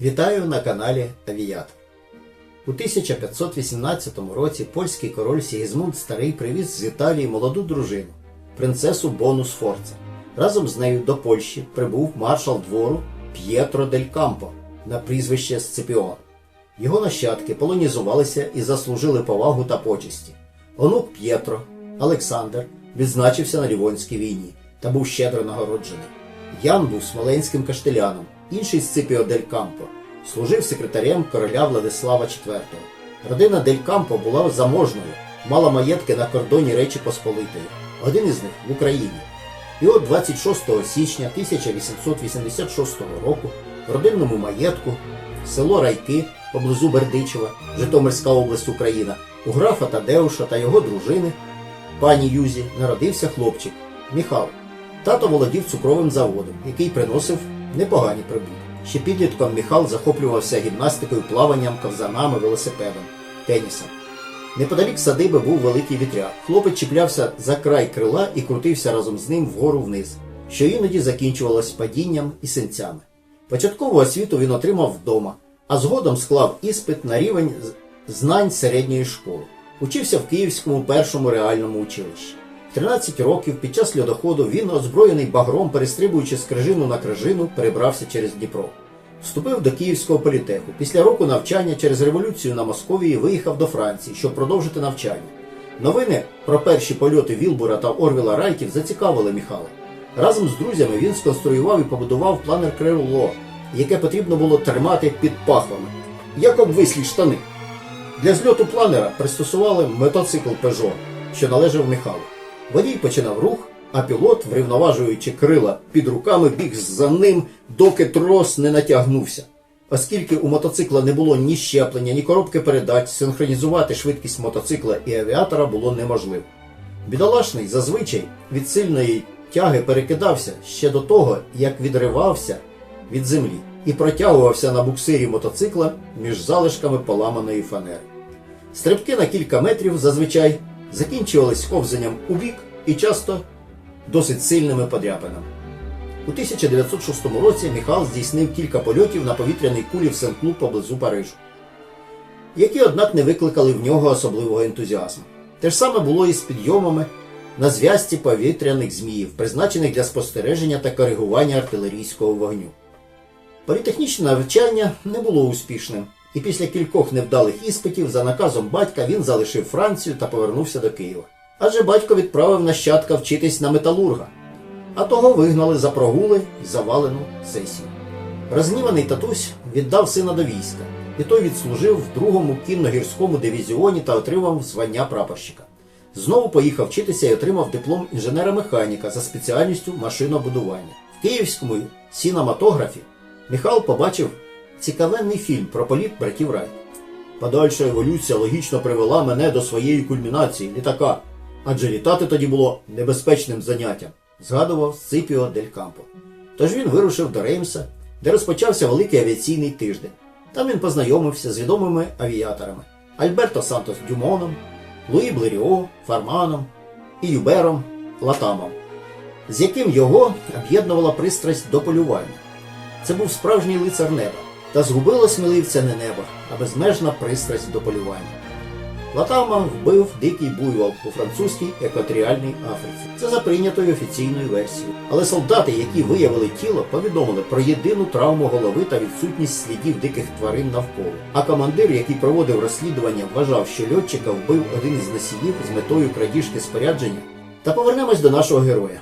Вітаю на каналі Авіат. У 1518 році польський король Сігізмунд Старий привіз з Італії молоду дружину, принцесу Бону Сфорца. Разом з нею до Польщі прибув маршал двору П'єтро дель Кампо на прізвище Сципіон. Його нащадки полонізувалися і заслужили повагу та почесті. Онук П'єтро, Олександр, відзначився на Лівонській війні та був щедро нагороджений. Ян був смоленським каштеляном, інший Сципіо дель Кампо служив секретарем короля Владислава IV. Родина дель Кампо була заможною, мала маєтки на кордоні Речі Посполитої, один із них в Україні. І от 26 січня 1886 року в родинному маєтку село Райки поблизу Бердичева, Житомирська область Україна, у графа Тадеуша та його дружини, пані Юзі, народився хлопчик Міхал. Тато володів цукровим заводом, який приносив непогані прибутки. Ще підлітком Міхал захоплювався гімнастикою, плаванням, ковзанами, велосипедом, тенісом. Неподалік садиби був великий вітряк. Хлопець чіплявся за край крила і крутився разом з ним вгору вниз, що іноді закінчувалось падінням і синцями. Початкову освіту він отримав вдома, а згодом склав іспит на рівень знань середньої школи. Учився в Київському першому реальному училищі. В 13 років під час льодоходу він, озброєний багром, перестрибуючи з крижину на крижину, перебрався через Дніпро. Вступив до Київського політеху. Після року навчання через революцію на Московії виїхав до Франції, щоб продовжити навчання. Новини про перші польоти Вілбура та Орвіла Райтів зацікавили Міхала. Разом з друзями він сконструював і побудував планер крило, яке потрібно було тримати під пахвами, як обвислі штани. Для зльоту планера пристосували мотоцикл Peugeot, що належав Михалу. Водій починав рух, а пілот, врівноважуючи крила під руками, біг за ним, доки трос не натягнувся. Оскільки у мотоцикла не було ні щеплення, ні коробки передач, синхронізувати швидкість мотоцикла і авіатора було неможливо. Бідолашний зазвичай від сильної тяги перекидався ще до того, як відривався від землі і протягувався на буксирі мотоцикла між залишками поламаної фанери. Стрибки на кілька метрів зазвичай закінчувались ковзанням у бік і часто досить сильними подряпинами. У 1906 році Міхал здійснив кілька польотів на повітряній кулі в Сен-Клу поблизу Парижу, які, однак, не викликали в нього особливого ентузіазму. Те ж саме було і з підйомами на зв'язці повітряних зміїв, призначених для спостереження та коригування артилерійського вогню. Політехнічне навчання не було успішним, і після кількох невдалих іспитів за наказом батька він залишив Францію та повернувся до Києва. Адже батько відправив нащадка вчитись на металурга, а того вигнали за прогули і завалену сесію. Розніваний татусь віддав сина до війська, і той відслужив в другому кінно-гірському дивізіоні та отримав звання прапорщика. Знову поїхав вчитися і отримав диплом інженера-механіка за спеціальністю машинобудування. В київському сінематографі Михайло побачив цікавенний фільм про політ братів Райт. Подальша еволюція логічно привела мене до своєї кульмінації літака, адже літати тоді було небезпечним заняттям, згадував Сципіо Дель Кампо. Тож він вирушив до Реймса, де розпочався великий авіаційний тиждень. Там він познайомився з відомими авіаторами Альберто Сантос Дюмоном, Луї Блеріо, Фарманом і Юбером Латамом, з яким його об'єднувала пристрасть до полювання. Це був справжній лицар неба, та згубило сміливця не небо, а безмежна пристрасть до полювання. Латама вбив дикий буйвол у французькій екваторіальній Африці. Це за прийнятою офіційною версією. Але солдати, які виявили тіло, повідомили про єдину травму голови та відсутність слідів диких тварин навколо. А командир, який проводив розслідування, вважав, що льотчика вбив один із носіїв з метою крадіжки спорядження. Та повернемось до нашого героя.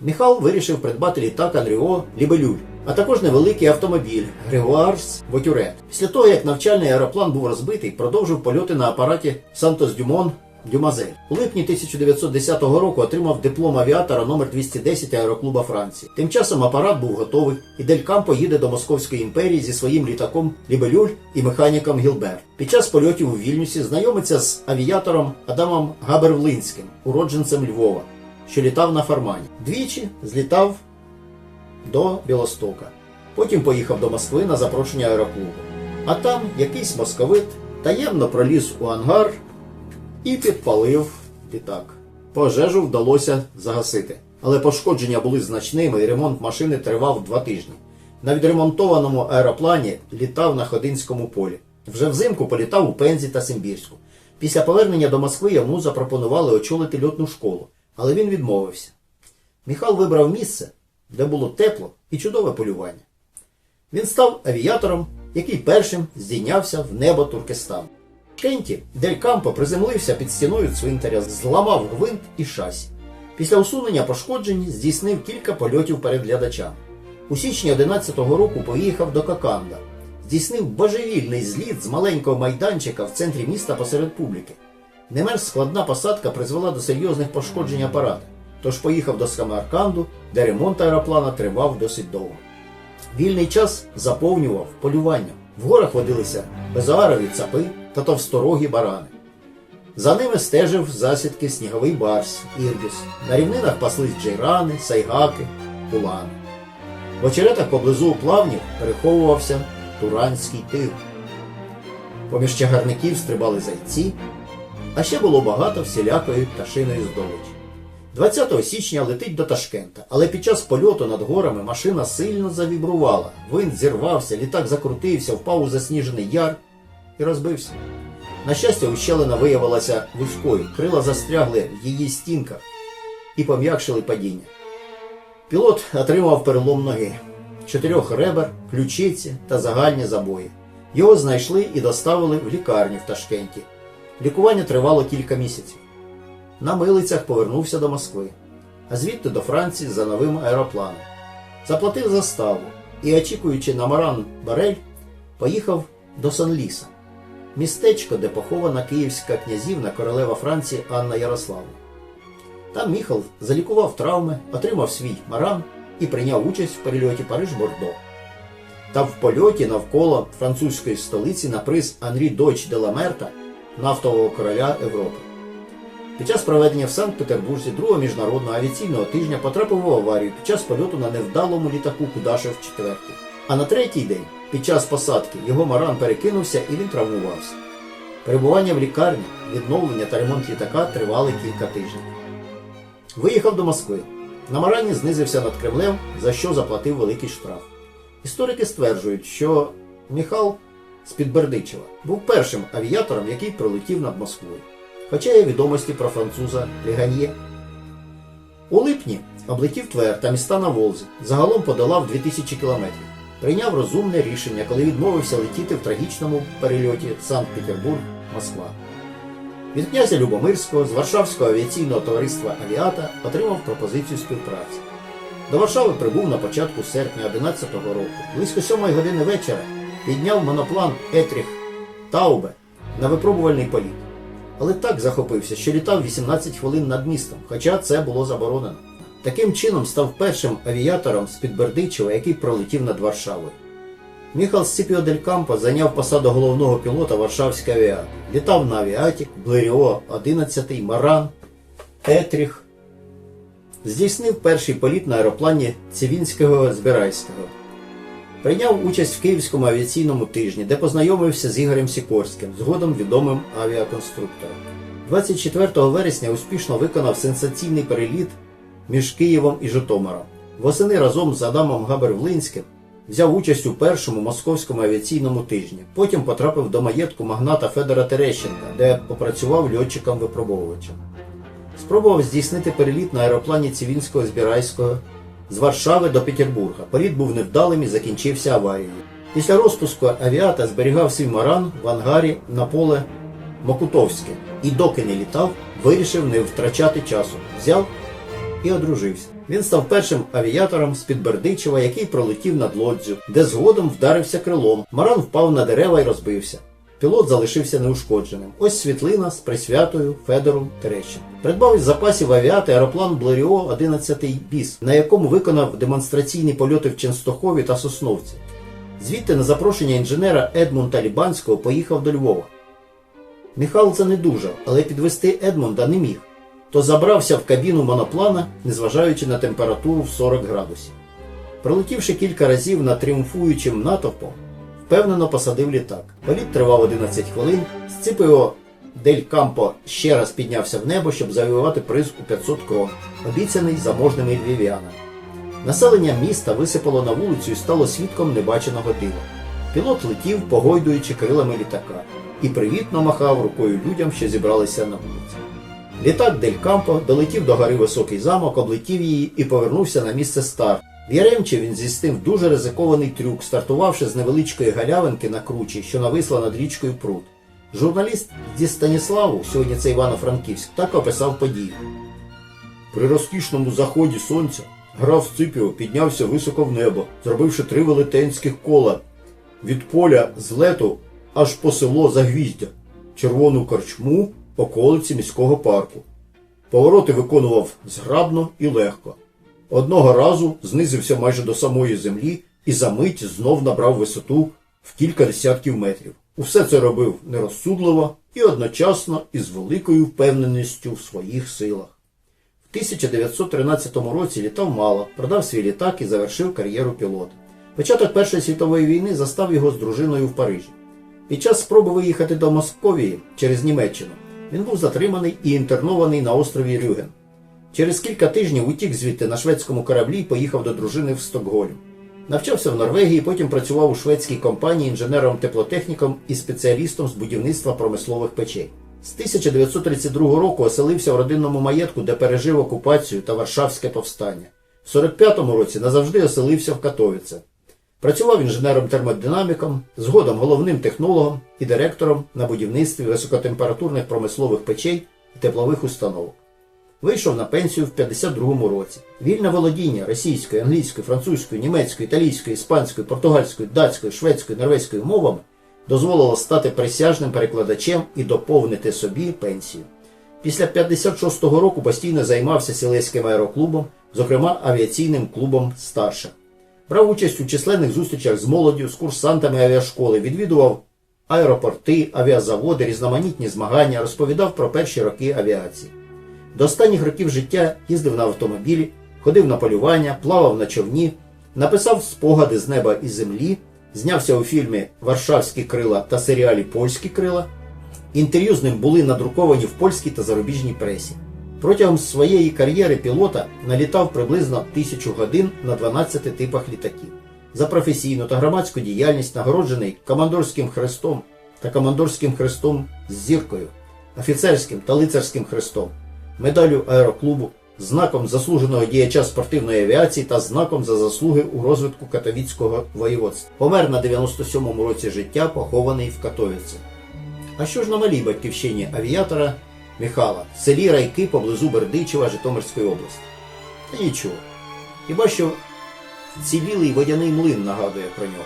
Міхал вирішив придбати літак Анріо Лібелюль, а також невеликий автомобіль Грегуарс Вотюрет. Після того, як навчальний аероплан був розбитий, продовжив польоти на апараті Сантос Дюмон Дюмазель. У липні 1910 року отримав диплом авіатора номер 210 аероклуба Франції. Тим часом апарат був готовий, і Дель Кампо їде до Московської імперії зі своїм літаком Лібелюль і механіком Гілберт. Під час польотів у Вільнюсі знайомиться з авіатором Адамом Габервлинським, уродженцем Львова що літав на Фармані. Двічі злітав до Білостока. Потім поїхав до Москви на запрошення аероклубу. А там якийсь московит таємно проліз у ангар і підпалив літак. Пожежу вдалося загасити, але пошкодження були значними і ремонт машини тривав два тижні. на відремонтованому аероплані літав на Ходинському полі. Вже взимку політав у Пензі та Симбірську. Після повернення до Москви йому запропонували очолити льотну школу, але він відмовився. Міхал вибрав місце, де було тепло і чудове полювання. Він став авіатором, який першим здійнявся в небо Туркестану. Кенті Дель Кампо приземлився під стіною цвинтаря, зламав гвинт і шасі. Після усунення пошкоджень здійснив кілька польотів перед глядачами. У січні 11-го року поїхав до Коканда. Здійснив божевільний зліт з маленького майданчика в центрі міста посеред публіки. Не менш складна посадка призвела до серйозних пошкоджень апарата, тож поїхав до Самарканду, де ремонт аероплана тривав досить довго. Вільний час заповнював полюванням. В горах водилися безоарові цапи та товсторогі барани. За ними стежив засідки сніговий барс, ірбіс. На рівнинах паслись джейрани, сайгаки, кулани. В очеретах поблизу плавнів переховувався туранський тигр. Поміж чагарників стрибали зайці, а ще було багато всілякої пташиної здобичі. 20 січня летить до Ташкента, але під час польоту над горами машина сильно завібрувала. Винт зірвався, літак закрутився, впав у засніжений яр і розбився. На щастя, ущелина виявилася вузькою, крила застрягли в її стінках і пом'якшили падіння. Пілот отримав перелом ноги, чотирьох ребер, ключиці та загальні забої. Його знайшли і доставили в лікарню в Ташкенті. Лікування тривало кілька місяців. На милицях повернувся до Москви, а звідти до Франції за новим аеропланом. Заплатив заставу і, очікуючи на Маран Барель, поїхав до Санліса, містечко, де похована київська князівна королева Франції Анна Ярославна. Там Міхал залікував травми, отримав свій маран і прийняв участь в перельоті Париж-Бордо. Та в польоті навколо французької столиці на приз Анрі Дойч де Ламерта, нафтового короля Європи. Під час проведення в Санкт-Петербурзі другого міжнародного авіаційного тижня потрапив в аварію під час польоту на невдалому літаку Кудашев 4. А на третій день, під час посадки, його маран перекинувся і він травмувався. Перебування в лікарні, відновлення та ремонт літака тривали кілька тижнів. Виїхав до Москви. На Марані знизився над Кремлем, за що заплатив великий штраф. Історики стверджують, що Міхал з-під Бердичева був першим авіатором, який пролетів над Москвою. Хоча є відомості про француза Леганьє. У липні облетів Твер та міста на Волзі, загалом подолав 2000 кілометрів. Прийняв розумне рішення, коли відмовився летіти в трагічному перельоті Санкт-Петербург-Москва. Від князя Любомирського з Варшавського авіаційного товариства Авіата отримав пропозицію співпраці. До Варшави прибув на початку серпня 11-го року. Близько 7 години вечора підняв моноплан Етріх Таубе на випробувальний політ. Але так захопився, що літав 18 хвилин над містом, хоча це було заборонено. Таким чином став першим авіатором з-під Бердичева, який пролетів над Варшавою. Міхал Сципіо Дель Кампо зайняв посаду головного пілота Варшавської авіати. Літав на авіатік, Блеріо 11, Маран, Етріх. Здійснив перший політ на аероплані Цивінського Збирайського. Прийняв участь в Київському авіаційному тижні, де познайомився з Ігорем Сікорським, згодом відомим авіаконструктором. 24 вересня успішно виконав сенсаційний переліт між Києвом і Житомиром. Восени разом з Адамом Габер-Влинським взяв участь у першому московському авіаційному тижні. Потім потрапив до маєтку магната Федора Терещенка, де попрацював льотчиком-випробовувачем. Спробував здійснити переліт на аероплані Цивінського Збірайського з Варшави до Петербурга. Політ був невдалим і закінчився аварією. Після розпуску авіата зберігав свій маран в ангарі на поле Мокутовське і доки не літав, вирішив не втрачати часу. Взяв і одружився. Він став першим авіатором з-під Бердичева, який пролетів над лодзю, де згодом вдарився крилом. Маран впав на дерева і розбився. Пілот залишився неушкодженим. Ось світлина з присвятою Федору Терещенку. Придбав із запасів авіати аероплан Блеріо 11 біс, на якому виконав демонстраційні польоти в Ченстохові та Сосновці. Звідти на запрошення інженера Едмунда Лібанського поїхав до Львова. Міхал занедужав, але підвести Едмунда не міг, то забрався в кабіну моноплана, незважаючи на температуру в 40 градусів. Пролетівши кілька разів над тріумфуючим натовпом, впевнено посадив літак. Політ тривав 11 хвилин, Сципіо Дель Кампо ще раз піднявся в небо, щоб завоювати приз у 500 крон, обіцяний заможними львів'янам. Населення міста висипало на вулицю і стало свідком небаченого дива. Пілот летів, погойдуючи крилами літака, і привітно махав рукою людям, що зібралися на вулиці. Літак Дель Кампо долетів до гори високий замок, облетів її і повернувся на місце старт. В Яремчі він здійснив дуже ризикований трюк, стартувавши з невеличкої галявинки на кручі, що нависла над річкою пруд. Журналіст зі Станіславу, сьогодні це Івано-Франківськ, так описав подію. При розкішному заході сонця граф Сципіо піднявся високо в небо, зробивши три велетенських кола від поля злету аж по село Загвіздя, червону корчму, околиці міського парку. Повороти виконував зграбно і легко. Одного разу знизився майже до самої землі і за мить знов набрав висоту в кілька десятків метрів. Усе це робив нерозсудливо і одночасно із великою впевненістю в своїх силах. В 1913 році літав мало, продав свій літак і завершив кар'єру пілота. Початок Першої світової війни застав його з дружиною в Парижі. Під час спроби виїхати до Московії через Німеччину він був затриманий і інтернований на острові Рюген. Через кілька тижнів утік звідти на шведському кораблі і поїхав до дружини в Стокгольм. Навчався в Норвегії, потім працював у шведській компанії інженером-теплотехніком і спеціалістом з будівництва промислових печей. З 1932 року оселився в родинному маєтку, де пережив окупацію та Варшавське повстання. В 45-му році назавжди оселився в Катовіце. Працював інженером-термодинаміком, згодом головним технологом і директором на будівництві високотемпературних промислових печей і теплових установок. Вийшов на пенсію в 52-му році. Вільне володіння російською, англійською, французькою, німецькою, італійською, іспанською, португальською, датською, шведською, норвезькою мовами дозволило стати присяжним перекладачем і доповнити собі пенсію. Після 56-го року постійно займався сілецьким аероклубом, зокрема авіаційним клубом старших. Брав участь у численних зустрічах з молоддю, з курсантами авіашколи, відвідував аеропорти, авіазаводи, різноманітні змагання, розповідав про перші роки авіації. До останніх років життя їздив на автомобілі, ходив на полювання, плавав на човні, написав спогади з неба і землі, знявся у фільмі Варшавські крила та серіалі Польські крила. Інтерв'ю з ним були надруковані в польській та зарубіжній пресі. Протягом своєї кар'єри пілота налітав приблизно тисячу годин на 12 типах літаків. За професійну та громадську діяльність нагороджений командорським хрестом та командорським хрестом з зіркою, офіцерським та лицарським хрестом, медаллю аероклубу, знаком заслуженого діяча спортивної авіації та знаком за заслуги у розвитку Катовіцького воєводства. Помер на 97-му році життя, похований в Катовіці. А що ж на малій батьківщині авіатора Михала, в селі Райки поблизу Бердичева Житомирської області? Та нічого. Хіба що цілілий водяний млин нагадує про нього.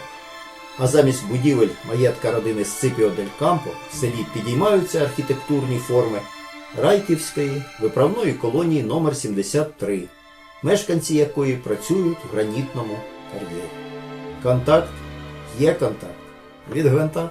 А замість будівель маєтка родини Сципіо дель Кампо в селі підіймаються архітектурні форми Райківської виправної колонії номер 73 мешканці якої працюють в гранітному кар'єрі. Контакт є контакт від гвинта.